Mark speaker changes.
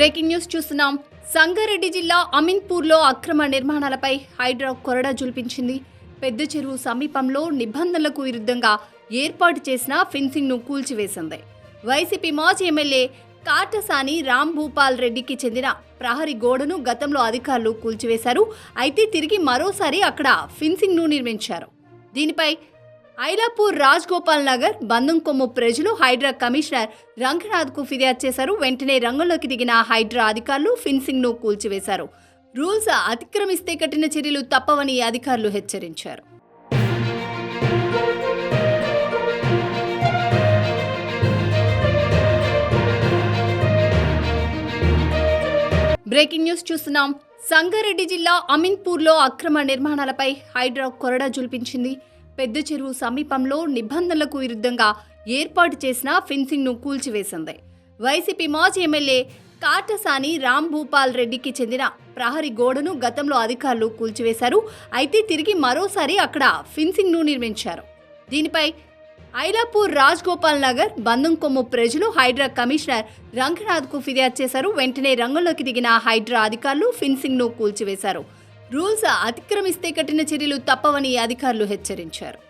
Speaker 1: Breaking news చూస్తున్నాం. సంగారెడ్డి జిల్లా అమీన్పూర్లో అక్రమ నిర్మాణాలపై హైడ్రా కొరడా జుల్పించింది పెద్ద చెరువు సమీపంలో నిబంధనలకు విరుద్ధంగా ఏర్పాటు చేసిన ఫెన్సింగ్ను కూల్చివేసింది. వైసీపీ మాజీ ఎమ్మెల్యే కాటసాని రామ్ భూపాల్ రెడ్డికి చెందిన ప్రహరీ గోడను గతంలో అధికారులు కూల్చివేశారు. అయితే తిరిగి మరోసారి అక్కడ ఫెన్సింగ్ను నిర్మించారు. దీనిపై ఐలాపూర్ రాజ్ గోపాల్ నగర్ బంధంకొమ్ము ప్రజలు హైడ్రా కమిషనర్ రంగనాథ్కు ఫిర్యాదు చేశారు. వెంటనే రంగంలోకి దిగిన హైడ్రా అధికారులు ఫిన్సింగ్ను కూల్చివేశారు. రూల్స్ అతిక్రమిస్తే కఠిన చర్యలు తప్పవని అధికారులు హెచ్చరించారు. బ్రేకింగ్ న్యూస్ చూస్తున్నాం. సంగారెడ్డి జిల్లా అమీన్పూర్లో అక్రమ నిర్మాణాలపై హైడ్రా కొరడా జుల్పించింది. పెద్ద చెరువు సమీపంలో నిబంధనలకు విరుద్ధంగా ఏర్పాటు చేసిన ఫెన్సింగ్ను కూల్చివేసింది. వైసీపీ మాజీ ఎమ్మెల్యే కాటసాని రామ్ భూపాల్ రెడ్డికి చెందిన ప్రహరీ గోడను గతంలో అధికారులు కూల్చివేశారు. అయితే తిరిగి మరోసారి అక్కడ ఫిన్సింగ్ను నిర్మించారు. దీనిపై ఐలాపూర్ రాజ్ గోపాల్ నగర్ బంధంకొమ్ము ప్రజలు హైడ్రా కమిషనర్ రంగనాథ్కు ఫిర్యాదు చేశారు. వెంటనే రంగంలోకి దిగిన హైడ్రా అధికారులు ఫిన్సింగ్ను కూల్చివేశారు. రూల్స్ అతిక్రమిస్తే కఠిన చర్యలు తప్పవని అధికారులు హెచ్చరించారు.